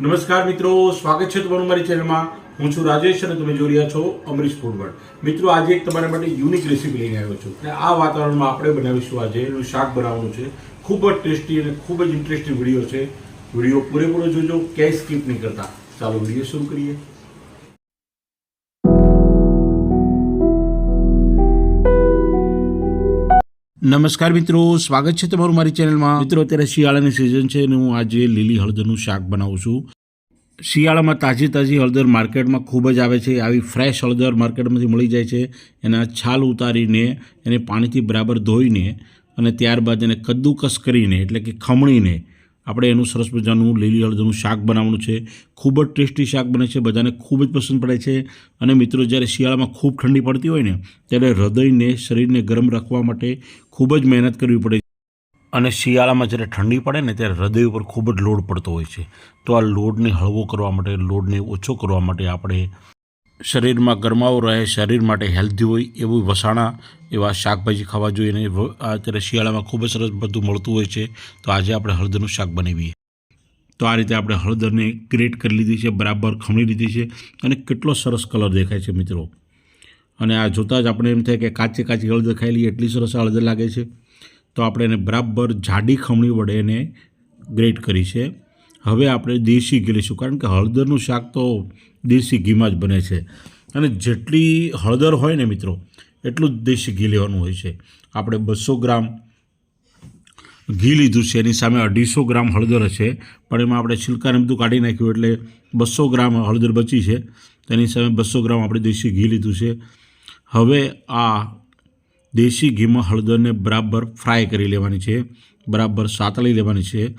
નમસ્કાર મિત્રો, સ્વાગત છે તમારું મારી ચેનલમાં હું છું રાજેશ અને તમે જોઈ રહ્યા છો અમરીશ ફૂડવર્ડ. મિત્રો, આજે એક તમારા માટે યુનિક રેસીપી લઈને આવ્યો છું. અને આ વાતાવરણમાં આપણે બનાવીશું આજે એનું શાક બનાવવાનું છે. ખૂબ જ ટેસ્ટી અને ખૂબ જ ઇન્ટરેસ્ટિંગ વીડિયો છે. વીડિયો પૂરેપૂરો જોજો, ક્યાંય સ્કીપ નહીં કરતા. ચાલો વીડિયો શરૂ કરીએ. નમસ્કાર મિત્રો, સ્વાગત છે તમારું મારી ચેનલમાં. મિત્રો, અત્યારે શિયાળાની સિઝન છે અને હું આજે લીલી હળદરનું શાક બનાવું છું. શિયાળામાં તાજી તાજી હળદર માર્કેટમાં ખૂબ જ આવે છે. આવી ફ્રેશ હળદર માર્કેટમાંથી મળી જાય છે. એના છાલ ઉતારીને, એને પાણીથી બરાબર ધોઈને અને ત્યારબાદ એને કદ્દુકસ કરીને, એટલે કે ખમણીને આપણે એનું સરસ મજાનું લીલી હળદરનું શાક બનાવવાનું છે. ખૂબ જ ટેસ્ટી શાક બને છે, બધાને ખૂબ જ પસંદ પડે છે. અને મિત્રો, જ્યારે શિયાળામાં ખૂબ ઠંડી પડતી હોય ને, ત્યારે હૃદયને, શરીરને ગરમ રાખવા માટે ખૂબ જ મહેનત કરવી પડે અને શિયાળામાં જ્યારે ઠંડી પડે ને, ત્યારે હૃદય ઉપર ખૂબ જ લોડ પડતો હોય છે. તો આ લોડને હળવો કરવા માટે, લોડને ઓછો કરવા માટે આપણે શરીરમાં ગરમાવો રહે, શરીર માટે હેલ્ધી હોય એવું વસાણા એવા શાકભાજી ખાવા જોઈએ અને અત્યારે શિયાળામાં ખૂબ જ સરસ બધું મળતું હોય છે, તો આજે આપણે હળદરનું શાક બનાવીએ. તો આ રીતે આપણે હળદરને ગ્રેટ કરી લીધી છે, બરાબર ખમણી લીધી છે અને કેટલો સરસ કલર દેખાય છે મિત્રો. અને આ જોતાં જ આપણે એમ થાય કે કાચી કાચી હળદર લઈએ, એટલી સરસ હળદર લાગે છે. તો આપણે એને બરાબર જાડી ખમણી વડે એને ગ્રેટ કરી છે. હવે આપણે દેશી ઘી લઈશું. કારણ કે હળદરનું શાક તો દેશી ઘીમાં જ બને છે. અને જેટલી હળદર હોય ને મિત્રો, એટલું જ દેશી ઘી લેવાનું હોય છે. આપણે બસો ગ્રામ ઘી લીધું છે. એની સામે અઢીસો ગ્રામ હળદર છે પણ એમાં આપણે છિલકાને બધું કાઢી નાખ્યું એટલે બસો ગ્રામ હળદર બચી છે. તેની સામે બસો ગ્રામ આપણે દેશી ઘી લીધું છે. હવે આ દેશી ઘીમાં હળદરને બરાબર ફ્રાય કરી લેવાની છે. બરાબર સાતળી લેવાની છે.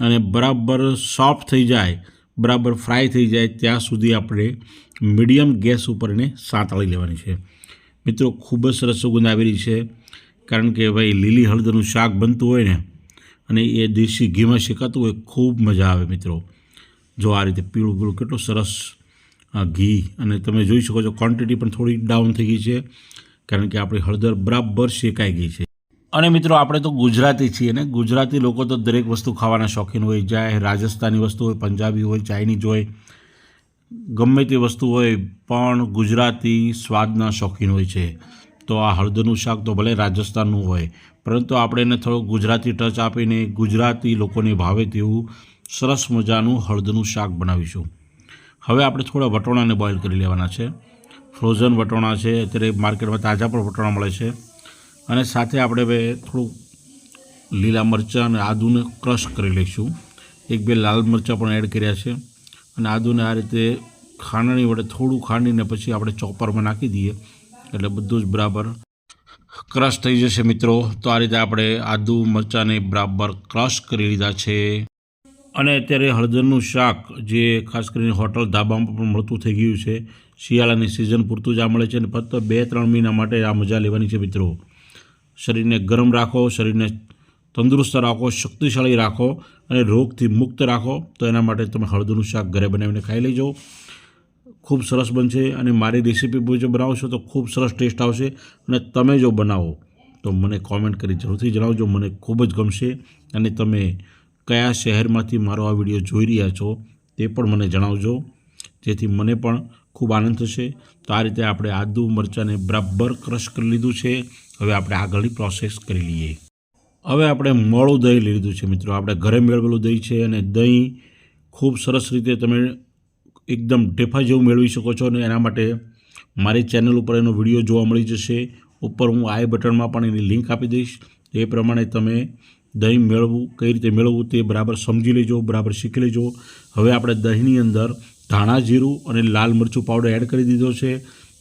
અને બરાબર સોફ્ટ થઈ જાય, બરાબર ફ્રાય થઈ જાય, ત્યાં સુધી આપણે મીડિયમ ગેસ ઉપર એને સાંતળી લેવાની છે. મિત્રો, ખૂબ જ સરસ સુગંધ આવી રહી છે. કારણ કે ભાઈ, લીલી હળદરનું શાક બનતું હોય ને, અને એ દેશી ઘીમાં શેકાતું હોય, ખૂબ મજા આવે મિત્રો. જો આ રીતે પીળું પીળું કેટલું સરસ ઘી, અને તમે જોઈ શકો છો ક્વોન્ટિટી પણ થોડી ડાઉન થઈ ગઈ છે. કારણ કે આપણી હળદર બરાબર શેકાઈ ગઈ છે. અને મિત્રો, આપણે તો ગુજરાતી છીએ ને? ગુજરાતી લોકો તો દરેક વસ્તુ ખાવાના શોખીન હોય. ચાહે રાજસ્થાની વસ્તુ હોય, પંજાબી હોય, ચાઇનીઝ હોય, ગમે તે વસ્તુ હોય, પણ ગુજરાતી સ્વાદના શોખીન હોય છે. તો આ હળદરનું શાક તો ભલે રાજસ્થાનનું હોય, પરંતુ આપણે એને થોડો ગુજરાતી ટચ આપીને ગુજરાતી લોકોને ભાવે તેવું સરસ મજાનું હળદરનું શાક બનાવીશું. હવે આપણે થોડા વટોણાને બોઇલ કરી લેવાના છે. ફ્રોઝન વટોણા છે, અત્યારે માર્કેટમાં તાજા પણ વટોણા મળે છે. અને સાથે આપણે હવે થોડું લીલા મરચાં અને આદુને ક્રશ કરી લઈશું. એક બે લાલ મરચાં પણ એડ કર્યા છે. અને આદુને આ રીતે ખાંડણી વડે થોડું ખાંડીને પછી આપણે ચોપરમાં નાખી દઈએ. એટલે બધું જ બરાબર ક્રશ થઈ જશે મિત્રો. તો આ રીતે આપણે આદુ, મરચાંને બરાબર ક્રશ કરી લીધા છે. અને અત્યારે હળદરનું શાક, જે ખાસ કરીને હોટલ ધાબામાં પણ મળતું થઈ ગયું છે. શિયાળાની સિઝન પૂરતું જ આ મળે છે અને ફક્ત બે ત્રણ મહિના માટે આ મજા લેવાની છે મિત્રો. શરીરને ગરમ રાખો, શરીરને તંદુરસ્ત રાખો, શક્તિશાળી રાખો અને રોગથી મુક્ત રાખો, તો એના માટે તમે હળદરનું શાક ઘરે બનાવીને ખાઈ લેજો. ખૂબ સરસ બનશે અને મારી રેસીપી જો બનાવશો તો ખૂબ સરસ ટેસ્ટ આવશે અને તમે જો બનાવો તો મને કોમેન્ટ કરી જરૂરથી જણાવજો, મને ખૂબ જ ગમશે અને તમે કયા શહેરમાંથી મારો આ વીડિયો જોઈ રહ્યા છો તે પણ મને જણાવજો. જેથી મને પણ ખૂબ આનંદ થશે. તો આ રીતે આપણે આદુ મરચાંને બરાબર ક્રશ કરી લીધું છે. હવે આપણે આગળની પ્રોસેસ કરી લઈએ. હવે આપણે મોળું દહીં લીધું છે મિત્રો. આપણે ઘરે મેળવેલું દહીં છે અને દહીં ખૂબ સરસ રીતે તમે એકદમ ઢેફા જેવું મેળવી શકો છો અને એના માટે મારી ચેનલ ઉપર એનો વીડિયો જોવા મળી જશે. ઉપર હું આઈ બટનમાં પણ એની લિંક આપી દઈશ. એ પ્રમાણે તમે દહીં મેળવવું, કઈ રીતે મેળવવું તે બરાબર સમજી લેજો, બરાબર શીખી લેજો. હવે આપણે દહીંની અંદર ધાણા જીરું અને લાલ મરચું પાવડર એડ કરી દીધો છે,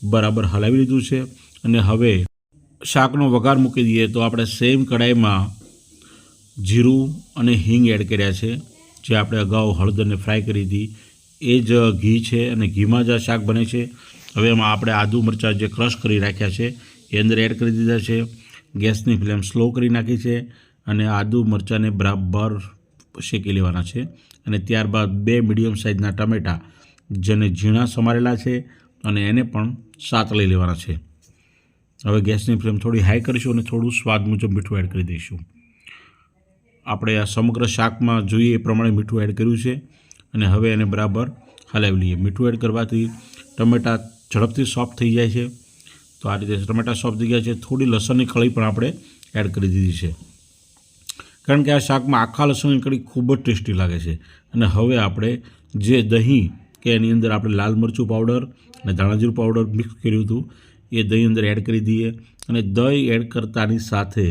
બરાબર હલાવી લીધું છે અને હવે શાકનો વઘાર મૂકી દઈએ તો આપણે સેમ કડાઈમાં જીરું અને હિંગ એડ કર્યા છે, જે આપણે અગાઉ હળદરને ફ્રાય કરી હતી. એ જ ઘી છે અને ઘીમાં જ આ શાક બને છે. હવે એમાં આપણે આદુ મરચાં જે ક્રશ કરી રાખ્યા છે, એ અંદર એડ કરી દીધા છે. ગેસની ફ્લેમ સ્લો કરી નાખી છે અને આદુ મરચાંને બરાબર શેકી લેવાના છે અને ત્યારબાદ બે મીડિયમ સાઇઝના ટમેટા જેને ઝીણા સમારેલા છે અને એને પણ સાતળી લેવાના છે. હવે ગેસની ફ્લેમ થોડી હાઈ કરીશું અને થોડું સ્વાદ મુજબ મીઠું એડ કરી દઈશું. આપણે આ સમગ્ર શાકમાં જોઈએ એ પ્રમાણે મીઠું એડ કર્યું છે અને હવે એને બરાબર હલાવી લઈએ. મીઠું એડ કરવાથી ટમેટા ઝડપથી સોફ્ટ થઈ જાય છે. તો આ રીતે ટમેટા સોફ્ટ થઈ ગયા છે. થોડી લસણની ખળી પણ આપણે એડ કરી દીધી છે. કારણ કે આ શાકમાં આખા લસણની કળી ખૂબ જ ટેસ્ટી લાગે છે. અને હવે આપણે જે દહીં કે એની અંદર આપણે લાલ મરચું પાવડર અને ધાણાજીરું પાવડર મિક્સ કર્યું હતું, એ દહીં અંદર એડ કરી દઈએ અને દહીં એડ કરતાની સાથે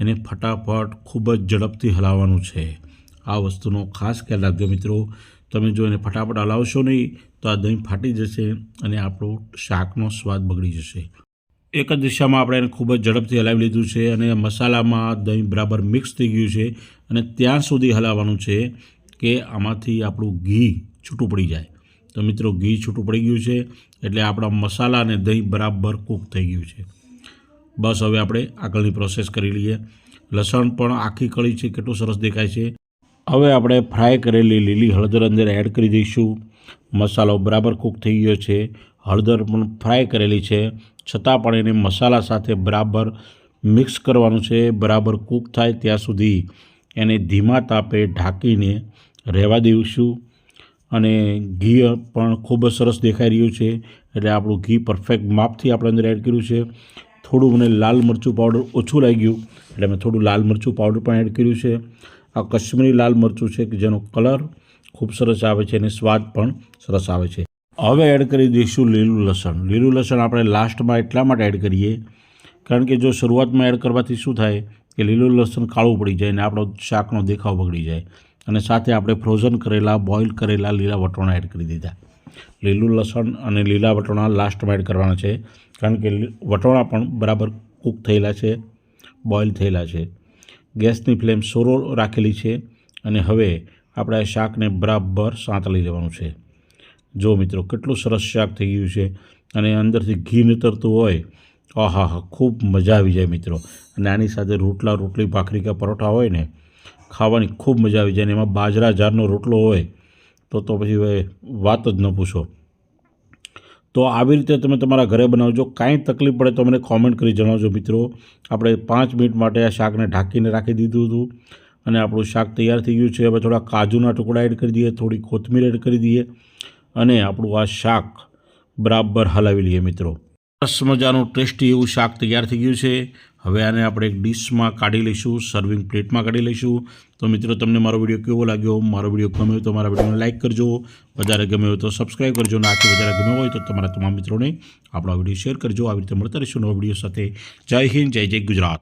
એને ફટાફટ ખૂબ જ ઝડપથી હલાવવાનું છે. આ વસ્તુનો ખાસ ખ્યાલ રાખજો મિત્રો. તમે જો એને ફટાફટ હલાવશો નહીં, તો આ દહીં ફાટી જશે અને આપણો શાકનો સ્વાદ બગડી જશે. એક જ દિશામાં આપણે એને ખૂબ જ ઝડપથી હલાવી લીધું છે અને મસાલામાં દહીં બરાબર મિક્સ થઈ ગયું છે અને ત્યાં સુધી હલાવવાનું છે કે આમાંથી આપણું ઘી છૂટું પડી જાય. તો મિત્રો, ઘી છૂટું પડી ગયું છે એટલે આપણા મસાલા અને દહીં બરાબર કૂક થઈ ગયું છે. બસ હવે આપણે આગળની પ્રોસેસ કરી લઈએ. લસણ પણ આખી કળી છે, કેટલું સરસ દેખાય છે. હવે આપણે ફ્રાય કરેલી લીલી હળદર અંદર એડ કરી દઈશું. મસાલો બરાબર કૂક થઈ ગયો છે. હળદર પણ ફ્રાય કરેલી છે. છતાં પણ એને મસાલા સાથે બરાબર મિક્સ કરવાનું છે, બરાબર કૂક થાય ત્યાં સુધી એને ધીમા તાપે ઢાંકીને રહેવા દઈશું. અને ઘી પણ ખૂબ જ સરસ દેખાઈ રહ્યું છે, એટલે આપણું ઘી પરફેક્ટ માપથી આપણે અંદર એડ કર્યું છે. થોડું મને લાલ મરચું પાવડર ઓછું લાગ્યું, એટલે મેં થોડું લાલ મરચું પાવડર પણ એડ કર્યું છે. આ કશ્મીરી લાલ મરચું છે કે જેનો કલર ખૂબ સરસ આવે છે અને સ્વાદ પણ સરસ આવે છે. હવે એડ કરી દઈશું લીલું લસણ. લીલું લસણ આપણે લાસ્ટમાં એટલા માટે એડ કરીએ, કારણ કે જો શરૂઆતમાં એડ કરવાથી શું થાય કે લીલું લસણ કાળું પડી જાય અને આપણો શાકનો દેખાવ બગડી જાય. અને સાથે આપણે ફ્રોઝન કરેલા બોઇલ કરેલા લીલા વટોણા એડ કરી દીધા. લીલું લસણ અને લીલા વટોણા લાસ્ટમાં એડ કરવાના છે, કારણ કે વટોણા પણ બરાબર કૂક થયેલા છે બોઇલ થયેલા છે. ગેસની ફ્લેમ સોરો રાખેલી છે અને હવે આપણે શાકને બરાબર સાંતળી લેવાનું છે. જો મિત્રો, કેટલું સરસ શાક થઈ ગયું છે અને અંદરથી ઘી નીતરતું હોય, આહા, હા, ખૂબ મજા આવી જાય મિત્રો. અને આની સાથે રોટલા, રોટલી, ભાખરી કે પરોઠા હોય ને, ખાવાની ખૂબ મજા આવી જાય અને એમાં બાજરા જારનો રોટલો હોય, તો તો પછી હવે વાત જ ન પૂછો. તો આવી રીતે તમે તમારા ઘરે બનાવજો. કાંઈ તકલીફ પડે તો મને કોમેન્ટ કરી જણાવજો મિત્રો. આપણે પાંચ મિનિટ માટે આ શાકને ઢાંકીને રાખી દીધું હતું અને આપણું શાક તૈયાર થઈ ગયું છે. હવે થોડા કાજુના ટુકડા એડ કરી દઈએ, થોડી કોથમીર એડ કરી દઈએ. અને આપણું આ શાક બરાબર હલાવી લઈએ મિત્રો. સરસ મજાનું ટેસ્ટી એવું શાક તૈયાર થઈ ગયું છે. હવે આને આપણે એક ડીશમાં કાઢી લઈશું સર્વિંગ પ્લેટમાં કાઢી લઈશું. તો મિત્રો, તમને મારો વીડિયો કેવો લાગ્યો? મારો વીડિયો ગમ્યો તો મારા વિડીયોને લાઇક કરજો. વધારે ગમ્યો હોય તો સબસ્ક્રાઈબ કરજો. અને આથી વધારે ગમ્યો હોય તો તમારા તમામ મિત્રોને આપણો વીડિયો શેર કરજો. આવી રીતે મળતા રહીશું નવા વીડિયો સાથે. જય હિન્દ, જય જય ગુજરાત.